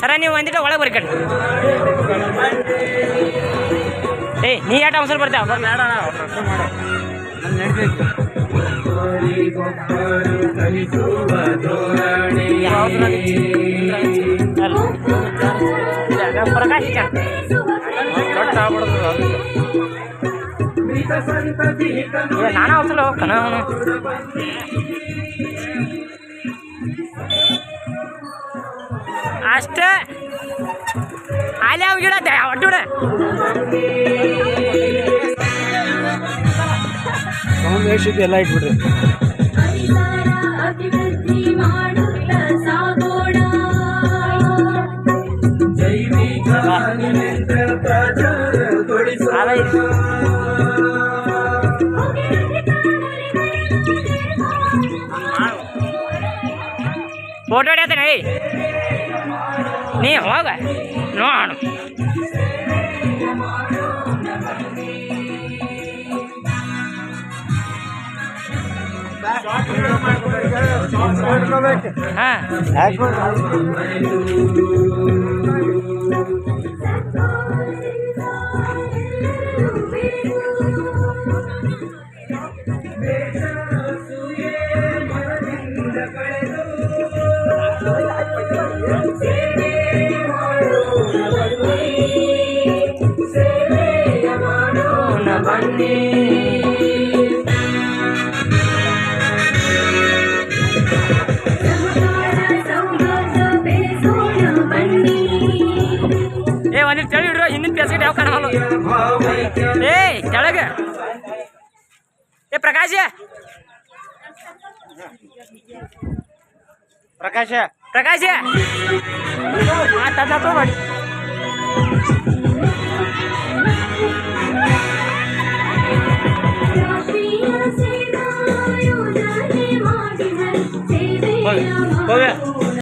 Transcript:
ಸರ ನೀವು ಒಂದಿಟ ಒಳಗೆ ಬರ್ರಿ ಕಡೆ ಏಯ್ ನೀ ಯಾಟ ಅವಸರ ಬರ್ತಾವ ಪ್ರಕಾಶ್ ಇಟ್ಟ. ಏ ನಾನ ಅವಸರ ಹೋಗ್ತಾನ ಅಷ್ಟೇ ಅಲ್ಲಿ ಅವ್ ಗಿಡ ಒಟ್ಟು ಬಿಡ ಎಲ್ಲ ಇಟ್ಬಿಡ್ರಿ. ಫೋಟೋ ಹೊಡ್ಯಾತೇನೆ ಏಯ್. ನೀ ಹೋಗ ನೋಡು ಹಾಂ ಏ ಒಂದಿಟ್ಟು ತೆಳಿ ಇಡ್ರು ಹಿಂದಿನ ಪೇಸ್ಕೆಟ್ ಯಾವ ಕಾಣಲ್ಲ ಏಯ್ ಕೆಳಗೆ ಏ ಪ್ರಕಾಶ ಪ್ರಕಾಶ ಪ್ರಕಾಶ ಮಾತಾಡ್ತಾ ಮಾಡಿ 宝贝，